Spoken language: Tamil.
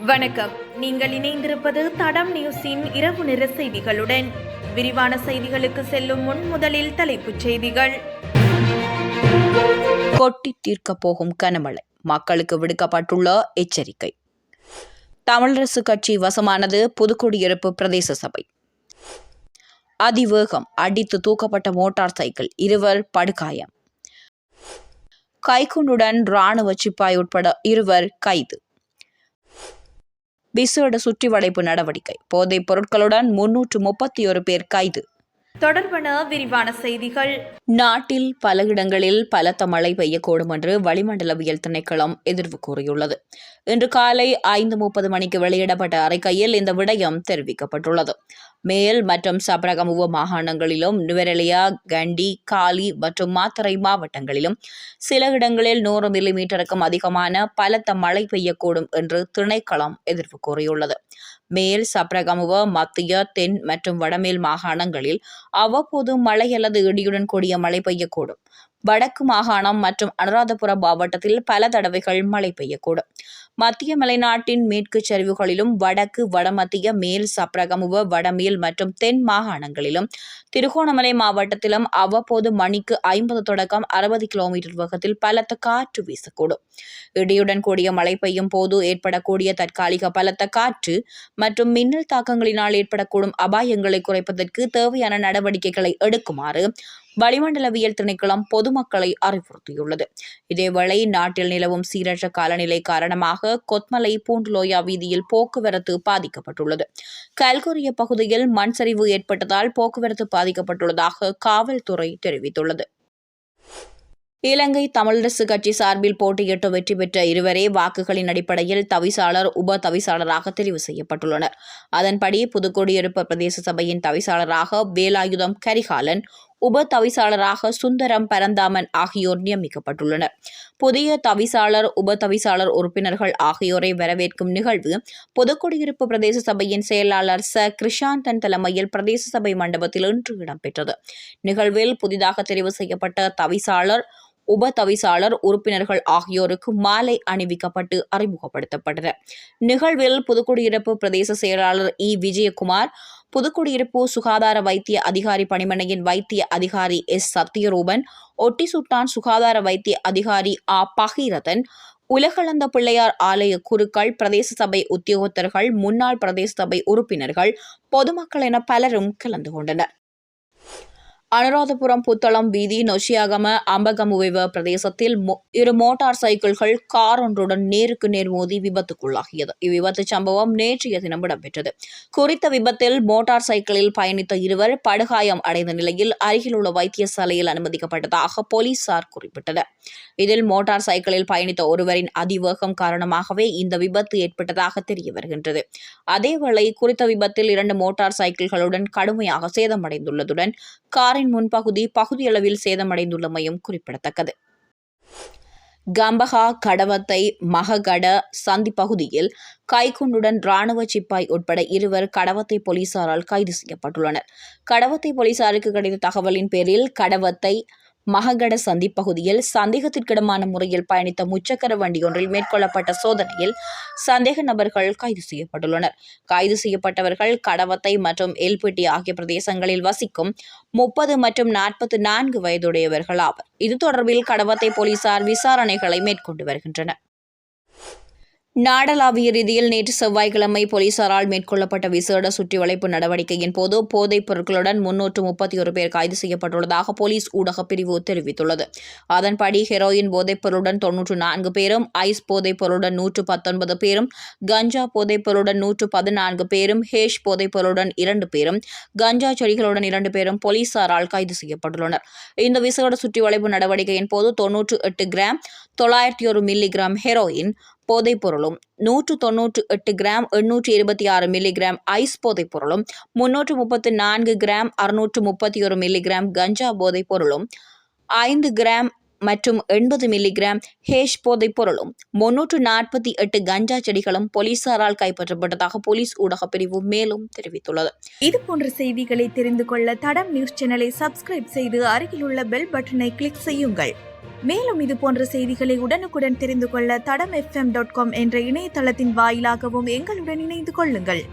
வணக்கம். நீங்கள் இணைந்திருப்பது தடம் நியூஸின் இரவு நிற செய்திகளுடன். விரிவான செய்திகளுக்கு செல்லும் முன் முதலில் தலைப்புச் செய்திகள். கொட்டி தீர்க்கப் போகும் கனமழை. மக்களுக்கு விடுக்கப்பட்டுள்ள எச்சரிக்கை. தமிழரசு கட்சி வசமானது புதுக்குடியிருப்பு பிரதேச சபை. அதிவேகம் அடித்து தூக்கப்பட்ட மோட்டார் சைக்கிள் இருவர் படுகாயம். கைக்குண்டுடன் ராணுவ சிப்பாய் உட்பட இருவர் கைது. விசேட சுற்றி வளைப்பு நடவடிக்கை. போதைப் பொருட்களுடன் முன்னூற்று முப்பத்தி ஒரு பேர் கைது. தொடர்பான விரிவான செய்திகள். நாட்டில் பல இடங்களில் பலத்த மழை பெய்யக்கூடும் என்று வளிமண்டலவியல் திணைக்களம் எதிர்வு கூறியுள்ளது. இன்று காலை ஐந்து முப்பது மணிக்கு வெளியிடப்பட்ட அறிக்கையில் இந்த விடயம் தெரிவிக்கப்பட்டுள்ளது. மேல் மற்றும் சபரகமுவ மாகாணங்களிலும் நுவரெலியா கண்டி காலி மற்றும் மாத்தறை மாவட்டங்களிலும் சில இடங்களில் நூறு மில்லி மீட்டருக்கும் அதிகமான பலத்த மழை பெய்யக்கூடும் என்று திணைக்களம் எதிர்வு கூறியுள்ளது. மேல் சப்ரகமுவ மத்திய தென் மற்றும் வடமேல் மாகாணங்களில் அவ்வப்போது மழை அல்லது இடியுடன் கூடிய மழை பெய்யக்கூடும். வடக்கு மாகாணம் மற்றும் அனுராதபுரம் மாவட்டத்தில் பல தடவைகள் மழை பெய்யக்கூடும். மத்திய மலைநாட்டின் மேற்கு சரிவுகளிலும் வடக்கு வடமத்திய மேல் சப்ரகமுவ வடமேல் மற்றும் தென் மாகாணங்களிலும் திருகோணமலை மாவட்டத்திலும் அவ்வப்போது மணிக்கு ஐம்பது தொடக்கம் அறுபது கிலோமீட்டர் வேகத்தில் பலத்த காற்று வீசக்கூடும். இடியுடன் கூடிய மழை பெய்யும் போது ஏற்படக்கூடிய தற்காலிக பலத்த காற்று மற்றும் மின்னல் தாக்கங்களினால் ஏற்படக்கூடும் அபாயங்களை குறைப்பதற்கு தேவையான நடவடிக்கைகளை எடுக்குமாறு வளிமண்டலவியல் திணைக்களம் பொதுமக்களை அறிவுறுத்தியுள்ளது. இதேவேளை நாட்டில் நிலவும் சீரற்ற காலநிலை காரணமாக கொத்மலை பூண்டுலோயா வீதியில் போக்குவரத்து பாதிக்கப்பட்டுள்ளது. கல்குரிய பகுதியில் மண் சரிவு ஏற்பட்டதால் போக்குவரத்து பாதிக்கப்பட்டுள்ளதாக காவல்துறை தெரிவித்துள்ளது. இலங்கை தமிழரசு கட்சி சார்பில் போட்டியிட்டு வெற்றி பெற்ற இருவரே வாக்குகளின் அடிப்படையில் தவிசாளர் உப தவிசாளராக தெரிவு செய்யப்பட்டுள்ளனர். அதன்படி புதுக்குடியிருப்பு பிரதேச சபையின் தவிசாளராக வேலாயுதம் கரிகாலன் உப தவிசாளராக சுந்தரம் பரந்தாமன் ஆகியோர் நியமிக்கப்பட்டுள்ளனர். புதிய தவிசாளர் உப தவிசாளர் உறுப்பினர்கள் ஆகியோரை வரவேற்கும் நிகழ்வு புதுக்குடியிருப்பு பிரதேச சபையின் செயலாளர் ச. கிருஷாந்தன் தலைமையில் பிரதேச சபை மண்டபத்தில் இன்று இடம்பெற்றது. நிகழ்வில் புதிதாக தெரிவு செய்யப்பட்ட தவிசாளர் உப தவிசாளர் உறுப்பினர்கள் ஆகியோருக்கு மாலை அணிவிக்கப்பட்டு அறிமுகப்படுத்தப்பட்டனர் நிகழ்வில் புதுக்குடியிருப்பு பிரதேச செயலாளர் இ. விஜயகுமார் புதுக்குடியிருப்பு சுகாதார வைத்திய அதிகாரி பணிமனையின் வைத்திய அதிகாரி எஸ். சத்யரூபன் ஒட்டிசுட்டான் சுகாதார வைத்திய அதிகாரி ஆ. பகீரதன் உலகளந்த பிள்ளையார் ஆலய குருக்கள் பிரதேச சபை உத்தியோகத்தர்கள் முன்னாள் பிரதேச சபை உறுப்பினர்கள் பொதுமக்கள் என பலரும் கலந்து கொண்டனர். அனுராதபுரம் புத்தளம் வீதி நொஷியாகம அம்பகமுவைவ பிரதேசத்தில் மோ- இரு மோட்டார் சைக்கிள்கள் கார் ஒன்றுடன் நேருக்கு நேர் மோதி விபத்துக்குள்ளாகியது. இவ்விபத்து சம்பவம் நேற்றைய தினம் இடம்பெற்றது. குறித்த விபத்தில் மோட்டார் சைக்கிளில் பயணித்த இருவர் படுகாயம் அடைந்த நிலையில் அருகிலுள்ள வைத்தியசாலையில் அனுமதிக்கப்பட்டதாக போலீசார் குறிப்பிட்டனர். இதில் மோட்டார் சைக்கிளில் பயணித்த ஒருவரின் அதிவேகம் காரணமாகவே இந்த விபத்து ஏற்பட்டதாக தெரிய வருகின்றது. அதேவேளை குறித்த விபத்தில் இரண்டு மோட்டார் சைக்கிள்களுடன் கடுமையாக சேதமடைந்துள்ளதுடன் காரின் முன்பகுதி பகுதியளவில் சேதமடைந்துள்ளமையும் குறிப்பிடத்தக்கது. கம்பஹா கடவத்தை மககட சந்தி பகுதியில் கைக்குண்டுடன் ராணுவ சிப்பாய் உட்பட இருவர் கடவத்தை போலீசாரால் கைது செய்யப்பட்டுள்ளனர். கடவத்தை போலீசாருக்கு கிடைத்த தகவலின் பேரில் கடவத்தை மககட சந்தி பகுதியில் சந்தேகத்திற்கிடமான முறையில் பயணித்த முச்சக்கர வண்டியொன்றில் மேற்கொள்ளப்பட்ட சோதனையில் சந்தேக நபர்கள் கைது செய்யப்பட்டுள்ளனர். கைது செய்யப்பட்டவர்கள் கடவத்தை மற்றும் எல்பிட்டி ஆகிய பிரதேசங்களில் வசிக்கும் முப்பது மற்றும் நாற்பத்தி நான்கு வயதுடையவர்கள் ஆவர். இது தொடர்பில் கடவத்தை போலீசார் விசாரணைகளை மேற்கொண்டு வருகின்றனர். நாடளாவிய ரீதியில் நேற்று செவ்வாய்க்கிழமை போலீசாரால் மேற்கொள்ளப்பட்ட விசேட சுற்றி வளைப்பு நடவடிக்கையின் போது போதைப் பொருட்களுடன் முன்னூற்று முப்பத்தி ஒரு பேர் கைது செய்யப்பட்டுள்ளதாக போலீஸ் ஊடகப் பிரிவு தெரிவித்துள்ளது. அதன்படி ஹெரோயின் போதைப் பொருளுடன் தொன்னூற்று நான்கு பேரும் ஐஸ் போதைப் பொருளுடன் நூற்று பத்தொன்பது பேரும் கஞ்சா போதைப் பொருளுடன் நூற்று பதினான்கு பேரும் ஹேஷ் போதைப் பொருளுடன் இரண்டு பேரும் கஞ்சா செடிகளுடன் இரண்டு பேரும் போலீசாரால் கைது செய்யப்பட்டுள்ளனர். இந்த விசேட சுற்றி வளைப்பு நடவடிக்கையின் போது தொன்னூற்று எட்டு கிராம் தொள்ளாயிரத்தி ஒரு மில்லிகிராம் ஹெரோயின் போதைப் பொருளும் நூற்று தொன்னூற்று எட்டு கிராம் எண்ணூற்று இருபத்தி ஆறு மில்லிகிராம் ஐஸ் போதைப் பொருளும் முன்னூற்று முப்பத்து நான்கு கிராம் அறுநூற்று முப்பத்தி ஒரு மில்லிகிராம் கஞ்சா போதைப் பொருளும் ஐந்து கிராம் மற்றும் எண்பது மில்லிகிராம் ஹேஷ் போதைப் பொருளும். முன்னூற்று நாற்பத்தி எட்டு கஞ்சா செடிகளும் போலீசாரால் கைப்பற்றப்பட்டதாக போலீஸ் ஊடக பிரிவு மேலும் தெரிவித்துள்ளது. இது போன்ற செய்திகளை தெரிந்து கொள்ள தடம் நியூஸ் சேனலை சப்ஸ்கிரைப் செய்து அருகிலுள்ள பெல் பட்டனை கிளிக் செய்யுங்கள். மேலும் இது போன்ற செய்திகளை உடனுக்குடன் தெரிந்து கொள்ள தடம் எஃப்எம் டாட் காம் என்ற இணையதளத்தின் வாயிலாகவும் எங்களுடன் இணைந்து கொள்ளுங்கள்.